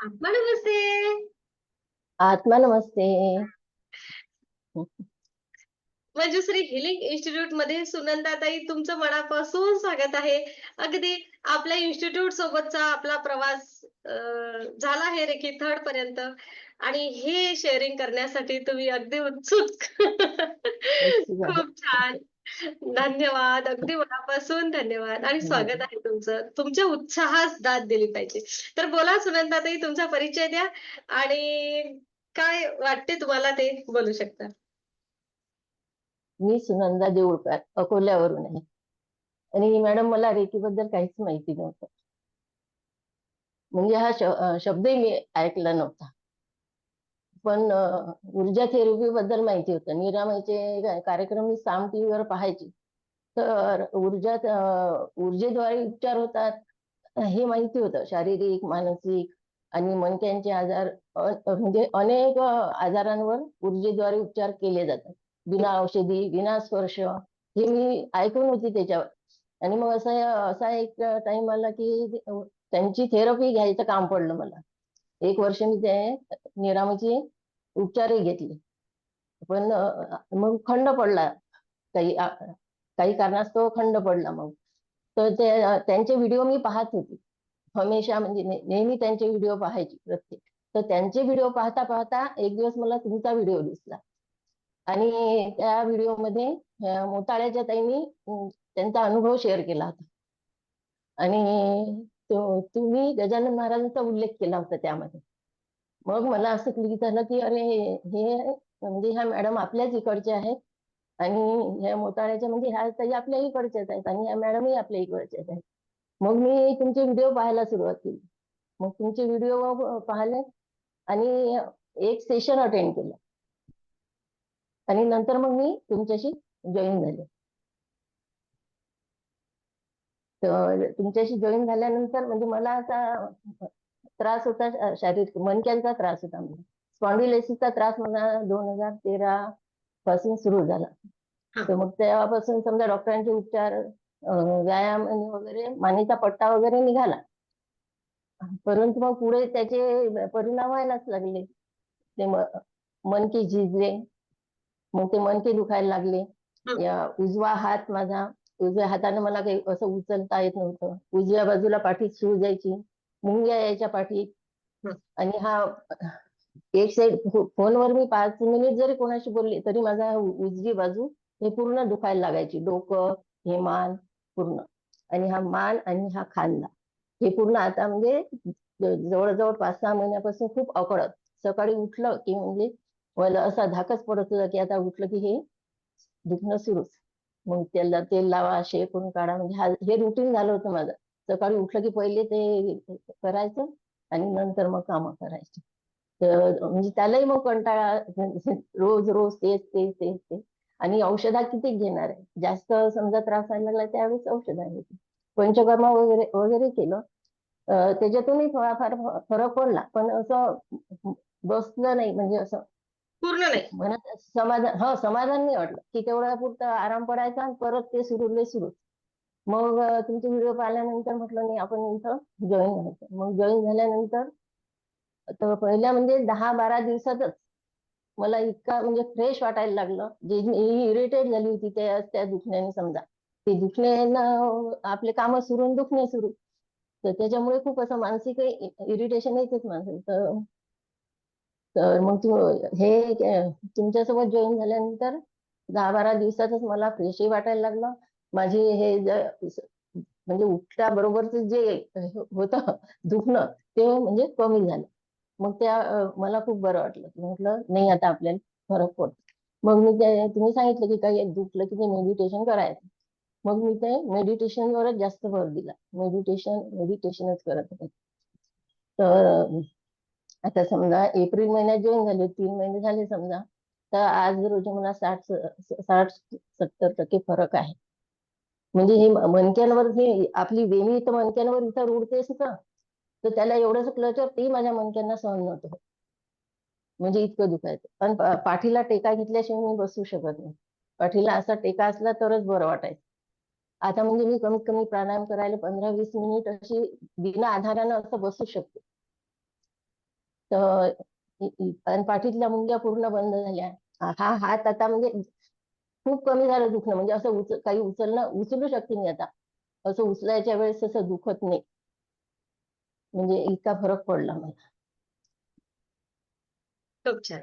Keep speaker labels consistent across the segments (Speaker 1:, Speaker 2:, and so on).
Speaker 1: आत्मा नमस्ते
Speaker 2: आत्मा नमस्ते
Speaker 1: मंजुश्री हिलिंग इन्स्टिट्यूटमध्ये सुनंदाताई तुमचं मनापासून स्वागत आहे. अगदी आपल्या इन्स्टिट्यूट सोबतचा आपला प्रवास झाला आहे रेखी थर्ड पर्यंत आणि हे शेअरिंग करण्यासाठी तुम्ही अगदी उत्सुक. खूप छान. धन्यवाद. अगदी मनापासून धन्यवाद. आणि स्वागत आहे तुमचं. तुमच्या उत्साहास दाद दिली पाहिजे. तर बोला सुनंदाताई तुमचा परिचय द्या. आणि काय वाटते तुम्हाला ते बोलू शकता?
Speaker 2: मी सुनंदा देऊळकर अकोल्यावरून आहे आणि मॅडम मला रेकीबद्दल काहीच माहिती नव्हतं. म्हणजे हा शब्दही मी ऐकला नव्हता. पण ऊर्जा थेरपी बद्दल माहिती होतं. निरामयचे कार्यक्रम मी साम टीव्हीवर पाहायची. तर ऊर्जा ऊर्जेद्वारे उपचार होतात हे माहिती होतं. शारीरिक मानसिक आणि मणक्यांचे आजार म्हणजे अनेक आजारांवर ऊर्जेद्वारे उपचार केले जातात. बिना औषधी बिना स्पर्श हे मी ऐकून होती त्याच्यावर. आणि मग असं असा एक टाइम आला की त्यांची थेरपी घ्यायचं काम पडलं मला. एक वर्ष मी ते निरामयचे उपचारही घेतले. पण मग खंड पडला. काही काही कारणास्तव खंड पडला मग. तर ते त्यांचे व्हिडिओ मी पाहत होती. हमेशा म्हणजे नेहमी त्यांचे व्हिडिओ पाहायची प्रत्येक. तर त्यांचे व्हिडिओ पाहता पाहता एक दिवस मला तुमचा व्हिडिओ दिसला. आणि त्या व्हिडिओमध्ये मोताळ्याच्या ताईंनी त्यांचा अनुभव शेअर केला होता. आणि तुम्ही गजानन महाराजांचा उल्लेख केला होता त्यामध्ये. मग मला असं क्लिक झालं की अरे हे म्हणजे ह्या मॅडम आपल्याच इकडच्या आहेत आणि ह्या मोताळ्याच्या म्हणजे ह्या ताई आपल्या इकडच्याच आहेत आणि ह्या मॅडमही आपल्या इकडच्याच आहेत. मग मी तुमचे व्हिडिओ पाहायला सुरुवात केली. मग तुमचे व्हिडिओ पाहिले आणि एक सेशन अटेंड केलं. आणि नंतर मग मी तुमच्याशी जॉईन झाले तर तुमच्याशी जॉईन झाल्यानंतर म्हणजे मला असा त्रास होता शारीरिक मणक्यांचा त्रास होता मला स्पॉन्डिलायसिसचा त्रास मला दोन हजार तेरा पासून सुरू झाला. तर मग तेव्हापासून समजा डॉक्टरांचे उपचार व्यायाम आणि वगैरे मानेचा पट्टा वगैरे निघाला. परंतु मग पुढे त्याचे परिणाम व्हायलाच लागले. ते म- मणके झिजले. मग ते मणके दुखायला लागले. या उजवा हात माझा उजव्या हाताने मला काही असं उचलता येत नव्हतं. उजव्या बाजूला पाठीत सूज जायची मुंग्या यायच्या पाठीत. आणि हा एक साईड फोनवर मी पाच मिनिट जरी कोणाशी बोलले तरी माझा उजवी बाजू हे पूर्ण दुखायला लागायची. डोकं हे मान पूर्ण. आणि हा मान आणि हा खांदा. हे पूर्ण आता म्हणजे जवळजवळ पाच सहा महिन्यापासून खूप अकडत सकाळी उठलं की म्हणजे मला असा धाकच पडत होता की आता उठलं की हे दुखणं सुरूच. मग त्याला तेल लावा शेकून काढा. म्हणजे हा हे रुटीन झालं होतं माझं. सकाळी उठलं की पहिले ते करायचं आणि नंतर मग कामं करायची. तर म्हणजे त्यालाही मग कंटाळा रोज रोज तेच तेच तेच तेच. आणि औषधा किती घेणार आहे? जास्त समजा त्रास व्हायला लागला त्यावेळेस औषधा घेतली पंचकर्मा वगैरे वगैरे केलं. त्याच्यातूनही थोडाफार फरक पडला. पण असं बसलं नाही. म्हणजे असं
Speaker 1: पूर्ण नाही.
Speaker 2: मनात समाधान हो समाधान नाही वाटलं. की तेवढा पुरतं आराम पडायचा आणि परत ते सुरू सुरू. मग तुमचे व्हिडिओ पाहिल्यानंतर म्हटलं नाही आपण इथं जॉईन व्हायचं. मग जॉईन झाल्यानंतर तर पहिल्या म्हणजे दहा बारा दिवसातच मला इतका म्हणजे फ्रेश वाटायला लागलं. जे इरिटेट झाली होती त्या त्या दुखण्याने समजा. ते दुखण्यानं आपले काम सुरून दुखणे सुरू. तर त्याच्यामुळे खूप असं मानसिक इरिटेशन येतेच माणसं तर तर मग तू हे तुमच्यासोबत जॉईन झाल्यानंतर दहा बारा दिवसातच मला फ्रेशही वाटायला लागलं. माझी हे म्हणजे उठल्या बरोबरच जे होतं दुखणं ते म्हणजे कमी झालं. मग त्या मला खूप बरं वाटलं. म्हटलं नाही आता आपल्याला फरक पडतो. मग मी ते तुम्ही सांगितलं की काही दुखलं की ते मेडिटेशन करायचं. मग मी ते मेडिटेशनवरच जास्त भर दिला. मेडिटेशन मेडिटेशनच करत होते. तर आता समजा एप्रिल महिन्यात जॉईन झाले तीन महिने झाले समजा तर आज रोजी मला साठ साठ सत्तर टक्के फरक आहे. म्हणजे हे मणक्यांवर हे आपली वेणी तर मणक्यांवर इथं रुडतेच का तर त्याला एवढंच क्लचर ते माझ्या मणक्यांना सहन नव्हतं म्हणजे इतकं दुखायचं. पण पाठीला टेका घेतल्याशिवाय मी बसू शकत नाही. पाठीला असा टेका असला तरच बरं वाटायचं. आता म्हणजे मी कमीत कमी प्राणायाम करायला पंधरा वीस मिनिट अशी बिना आधारानं असं बसू शकते. तर पाठीतल्या मुंग्या पूर्ण बंद झाल्या. हा हात आता म्हणजे खूप कमी झालं दुखणं. म्हणजे असं उच काही उचलणं उचलू शकते मी आता. असं उचलायच्या वेळेस असं दुखत नाही. म्हणजे इतका फरक पडला मला.
Speaker 1: खूप छान.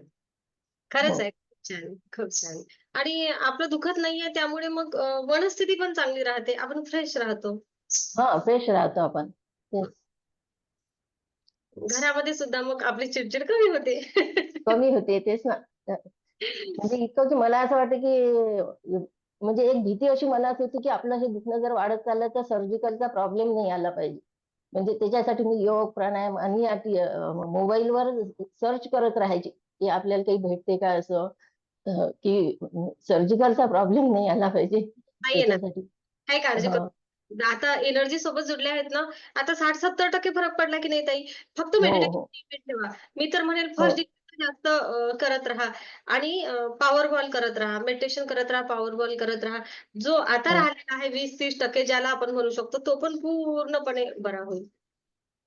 Speaker 1: खरंच
Speaker 2: हो.
Speaker 1: आहे. खूप छान. खूप छान. आणि आपलं दुखत नाहीये त्यामुळे मग अ, मनस्थिती पण चांगली राहते. आपण फ्रेश राहतो.
Speaker 2: हा फ्रेश राहतो आपण.
Speaker 1: घरामध्ये सुद्धा मग आपली चिडचिड कमी होते.
Speaker 2: कमी होते तेच ना. म्हणजे इतकं मला असं वाटतं की म्हणजे एक भीती अशी मनात होती की आपलं हे दुखणं जर वाढत चाललं तर सर्जिकलचा प्रॉब्लेम नाही आला पाहिजे. म्हणजे त्याच्यासाठी मी योग प्राणायाम आणि मोबाईलवर सर्च करत राहायची. की आपल्याला काही भेटते का असं? की सर्जिकलचा प्रॉब्लेम नाही आला पाहिजे. त्याच्यासाठी.
Speaker 1: काही काळजी आता एनर्जी सोबत जुडले आहेत ना आता साठ सत्तर टक्के फरक पडला की नाही ताई? फक्त
Speaker 2: हो
Speaker 1: मेडिटेशन
Speaker 2: हो.
Speaker 1: ठेवा. मी तर म्हणेल
Speaker 2: हो.
Speaker 1: फर्स्ट जास्त अ, करत राहा. आणि पॉवर बॉल करत राहा. मेडिटेशन करत राहा पॉवर बॉल करत राहा. जो आता
Speaker 2: हो.
Speaker 1: राहिलेला आहे वीस तीस टक्के ज्याला आपण म्हणू शकतो तो पण पूर्णपणे बरा होईल.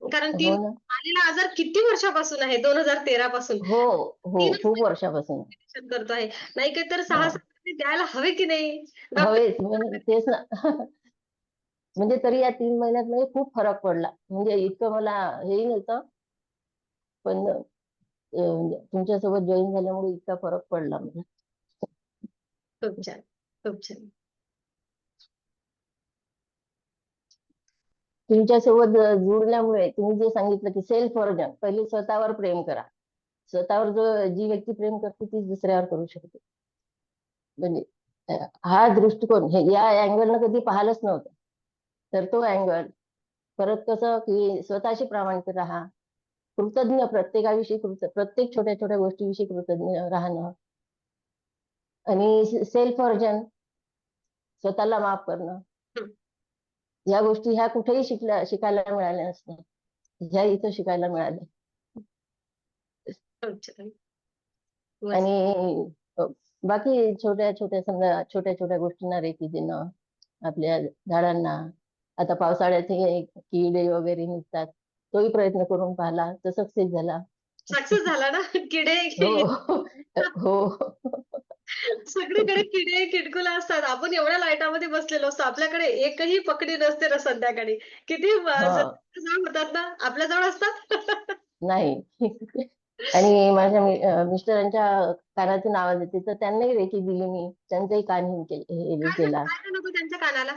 Speaker 1: कारण तीन
Speaker 2: हो ना.
Speaker 1: आलेला आजार किती वर्षापासून आहे? दोन हजार तेरा पासून.
Speaker 2: हो हो
Speaker 1: तीनच
Speaker 2: खूप वर्षापासून.
Speaker 1: मेडिटेशन करतो आहे नाही काही तर सहा
Speaker 2: हा.
Speaker 1: सात महिने द्यायला हवे की नाही? डॉक्टर
Speaker 2: हवेच म्हणजे तेच ना. म्हणजे तरी या तीन महिन्यात म्हणजे खूप फरक पडला. म्हणजे इतकं मला हेही नव्हतं. पण अं, तुमच्यासोबत जॉईन झाल्यामुळे इतका फरक पडला मला.
Speaker 1: खूप छान खूप छान.
Speaker 2: तुमच्यासोबत जुळल्यामुळे तुम्ही जे सांगितलं की सेल्फ वर्जन पहिले स्वतःवर प्रेम करा. स्वतःवर जो जी व्यक्ती प्रेम करते ती दुसऱ्यावर करू शकते. म्हणजे हा दृष्टिकोन हे या अँगलनं कधी पाहिलंच नव्हतं. तर तो अँगल. परत कसं की स्वतःशी प्रामाणिक राहा. कृतज्ञ प्रत्येकाविषयी कृत प्रत्येक छोट्या छोट्या गोष्टीविषयी कृतज्ञ राहणं. आणि सेल्फ वर्जन स्वतःला माफ करणं. या गोष्टी ह्या कुठेही शिकल्या शिकायला मिळाल्या नसतात. ह्या इथं शिकायला मिळाल्या. आणि बाकी छोट्या छोट्या समजा छोट्या छोट्या गोष्टींना रेती देणं आपल्या झाडांना आता पावसाळ्यात हे किडे वगैरे निघतात. तोही प्रयत्न करून पाहिला तो सक्सेस झाला.
Speaker 1: सक्सेस झाला ना? किडे
Speaker 2: हो. हो.
Speaker 1: सगळीकडे किडे किडकुला असतात. आपण एवढ्या लाईटामध्ये बसलेलो असतो. आपल्याकडे एकही पकडी नसते ना संध्याकाळी. किती होतात ना? आपल्या जवळ असतात?
Speaker 2: नाही. आणि माझ्या मिस्टरांच्या कानातून आवाज येते. तर त्यांनाही रेकी दिली मी. त्यांचाही कान हे केल-
Speaker 1: त्यांच्या कानाला?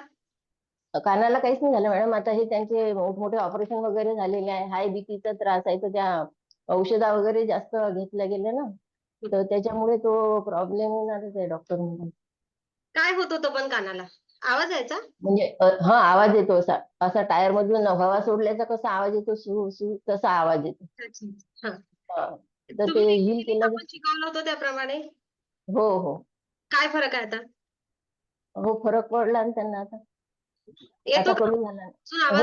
Speaker 2: कानाला काहीच नाही झालं. मॅडम आता हे त्यांचे मोठमोठे ऑपरेशन वगैरे झालेले आहे. हाय बीपीचा त्रास आहे. तर त्या औषधा वगैरे जास्त घेतल्या गेल्या ना. तर त्याच्यामुळे तो प्रॉब्लेम येणारच आहे डॉक्टर म्हणून.
Speaker 1: काय होत होतं पण कानाला? आवाज यायचा?
Speaker 2: म्हणजे हा आवाज येतो असा. असा टायर मधून हवा सोडल्याचा कसा आवाज येतो? सू सू तसा आवाज येतो. तर ते heal केलं.
Speaker 1: शिकवलं होतं त्याप्रमाणे?
Speaker 2: हो हो.
Speaker 1: काय फरक आहे आता?
Speaker 2: हो फरक पडला ना त्यांना आता. आता? कमी झाला.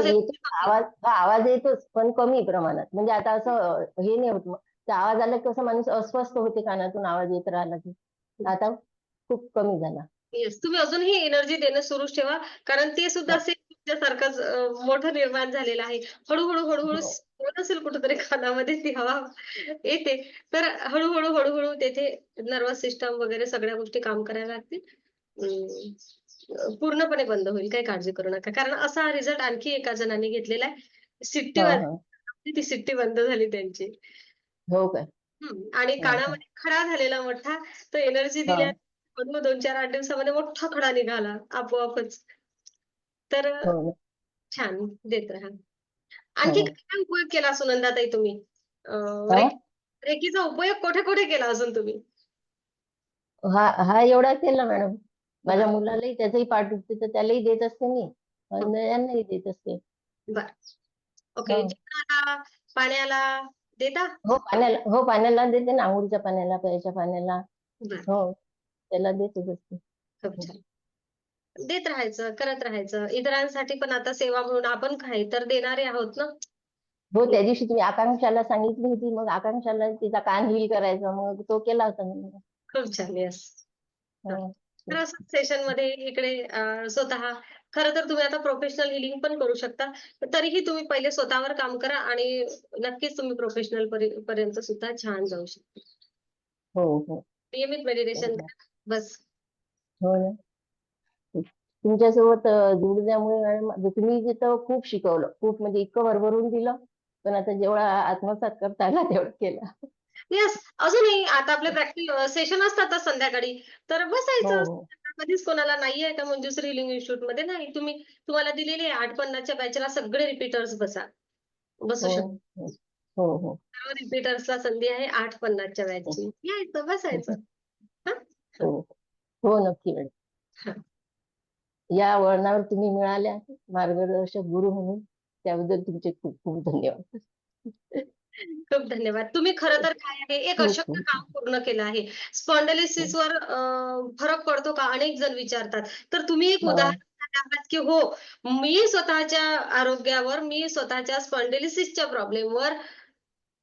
Speaker 2: हो,
Speaker 1: आवाज
Speaker 2: आवाज येतोच पण कमी प्रमाणात. म्हणजे आता असं हे नाही होत. मग आवाज आला की कसं माणूस अस्वस्थ होते कानातून आवाज येत राहिला की. आता खूप कमी झाला.
Speaker 1: येस तुम्ही अजूनही एनर्जी देणं सुरूच ठेवा. कारण ते सुद्धा सारखंच मोठं निर्माण झालेलं आहे. हळूहळू हळूहळू
Speaker 2: हो.
Speaker 1: होत असेल कुठेतरी कानामध्ये ती हवा येते. तर हळूहळू हळूहळू तेथे नर्वस सिस्टम वगैरे सगळ्या गोष्टी काम करायला लागतील. पूर्णपणे बंद होईल काही काळजी करू नका कारण असा रिझल्ट आणखी एका जणांनी घेतलेला आहे सिट्टी. ती सिट्टी बंद झाली त्यांची
Speaker 2: हो काय.
Speaker 1: आणि. कानामध्ये खडा झालेला मोठा तो एनर्जी. दिल्या दोन चार आठ दिवसामध्ये मोठा खडा निघाला आपोआपच तर
Speaker 2: हो.
Speaker 1: छान देत राहा आणखी
Speaker 2: हो.
Speaker 1: काय उपयोग केला सुनंदाताई तुम्ही रेकीचा उपयोग कुठे कुठे केला अजून तुम्ही
Speaker 2: हा हा एवढा केला मॅडम माझ्या मुलालाही त्याचंही पाठ दुखते तर त्यालाही देत असते मी. आणि यांनाही देत असते.
Speaker 1: बर. ओके.
Speaker 2: हो.
Speaker 1: पाण्याला देता?
Speaker 2: हो पाण्याला हो पाण्याला देते ना. आंघोळीच्या पाण्याला प्यायच्या पाण्याला. हो. त्याला देतच असते
Speaker 1: देत राहायचं करत राहायचं. इतरांसाठी पण आता सेवा म्हणून आपण काही तर देणारे आहोत ना?
Speaker 2: हो त्या दिवशी तुम्ही आकांक्षाला सांगितली होती. मग आकांक्षाला तिचा कान हिल करायचा. मग तो केला होता मी
Speaker 1: खूप छान. येस
Speaker 2: हो.
Speaker 1: तर असं सेशनमध्ये इकडे स्वतः खरं तर तुम्ही आता प्रोफेशनल हिलिंग पण करू शकता तरीही तुम्ही पहिले स्वतःवर काम करा आणि नक्कीच तुम्ही प्रोफेशनल पर्यंत सुद्धा छान जाऊ शकता.
Speaker 2: हो हो.
Speaker 1: नियमित मेडिटेशन करा बस.
Speaker 2: हो ना. तुमच्यासोबत जुळल्यामुळे मॅडम तुम्ही तिथं खूप शिकवलं खूप म्हणजे इतकं भरभरून दिलं पण आता जेवढा आत्मसात करता आला तेवढं केलं.
Speaker 1: येस अजूनही आता आपले प्रॅक्टिस सेशन असतातच संध्याकाळी. तर
Speaker 2: हो
Speaker 1: बसायचं.
Speaker 2: हो
Speaker 1: कधीच कोणाला नाहीये का मंजुश्री हिलिंग इन्स्टिट्यूटमध्ये? नाही. तुम्ही तुम्हाला दिलेली आहे आठ पन्नासच्या बॅचला सगळे रिपीटर्स बसा. बसू
Speaker 2: हो
Speaker 1: शकता.
Speaker 2: हो हो हो.
Speaker 1: सर्व रिपीटर्सला संधी आहे आठ पन्नासच्या बॅचची यायचं बसायचं.
Speaker 2: हो? हो नक्की मॅडम. या वळणावर तुम्ही मिळाल्या. मार्गदर्शक गुरु म्हणून. त्याबद्दल तुमचे खूप खूप धन्यवाद.
Speaker 1: खूप धन्यवाद. तुम्ही खरं तर काय आहे एक
Speaker 2: खूप
Speaker 1: अशक्य
Speaker 2: खूप
Speaker 1: काम पूर्ण केलं आहे. स्पॉन्डलिसिस वर अं, फरक पडतो का? अनेक जण विचारतात. तर तुम्ही एक
Speaker 2: हा.
Speaker 1: उदाहरण आहात की हो मी स्वतःच्या आरोग्यावर मी स्वतःच्या स्पॉन्डलिसिसच्या प्रॉब्लेमवर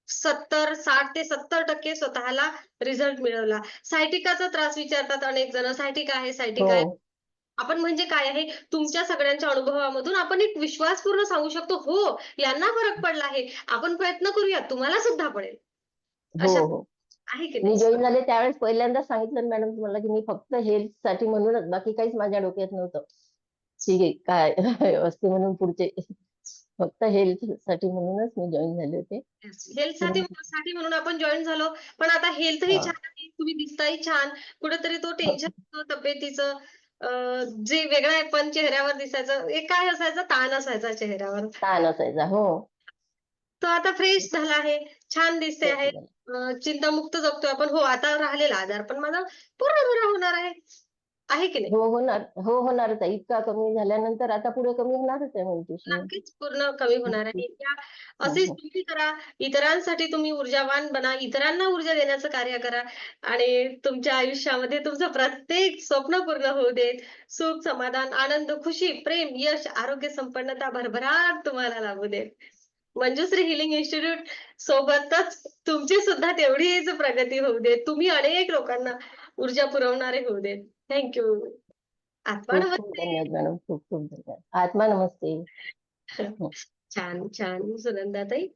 Speaker 1: सत्तर साठ ते सत्तर टक्के स्वतःला रिझल्ट मिळवला. सायटिकाचा त्रास विचारतात अनेक जण. सायटिका आहे सायटिका आहे.
Speaker 2: हो
Speaker 1: आपण म्हणजे काय आहे? तुमच्या सगळ्यांच्या अनुभवामधून आपण एक विश्वासपूर्ण सांगू शकतो हो यांना फरक पडला आहे. आपण प्रयत्न करूया तुम्हाला सुद्धा पडेल.
Speaker 2: हो हो.
Speaker 1: आहे की
Speaker 2: मी जॉईन झाले त्यावेळेस पहिल्यांदा सांगितलं मॅडम तुम्हाला की मी फक्त हेल्थसाठी म्हणूनच बाकी काहीच माझ्या डोक्यात नव्हतं. ठीक आहे काय असते म्हणून पुढचे फक्त हेल्थसाठी म्हणूनच मी जॉईन झाले होते.
Speaker 1: हेल्थसाठी साठी म्हणून आपण जॉईन झालो पण आता हेल्थही
Speaker 2: हा.
Speaker 1: छान आहे तुम्ही दिसताही छान. कुठेतरी तो टेन्शन तब्येतीचं. जे वेगळं आहे पण चेहऱ्यावर दिसायचं एक काय असायचं ताण असायचा चेहऱ्यावर.
Speaker 2: ताण असायचा हो.
Speaker 1: तो आता फ्रेश झाला आहे छान दिसते आहे. चिंतामुक्त जगतोय आपण. हो आता राहिलेला आजार पण माझा पूर्ण बरा होणार आहे. आहे की नाही?
Speaker 2: हो होणार. हो होणारच आहे इतका कमी झाल्यानंतर आता पुढे कमी होणारच आहे म्हणजे
Speaker 1: नक्कीच पूर्ण कमी होणार आहे. या असेच
Speaker 2: हो.
Speaker 1: तुम्ही करा. इतरांसाठी तुम्ही ऊर्जावान बना. इतरांना ऊर्जा देण्याचं कार्य करा. आणि तुमच्या आयुष्यामध्ये तुमचं प्रत्येक स्वप्न पूर्ण होऊ देत. सुख समाधान आनंद खुशी प्रेम यश आरोग्य संपन्नता भरभराट तुम्हाला लाभू देत. मंजुश्री हिलिंग इन्स्टिट्यूट सोबतच तुमची सुद्धा तेवढीच प्रगती होऊ देत. तुम्ही अनेक लोकांना ऊर्जा पुरवणारे होऊ देत. थँक्यू आत्मा
Speaker 2: खूप खूप
Speaker 1: नमस्ते.
Speaker 2: धन्यवाद मॅडम. खूप खूप धन्यवाद. आत्मा नमस्ते.
Speaker 1: छान छान. सुनंदाताई.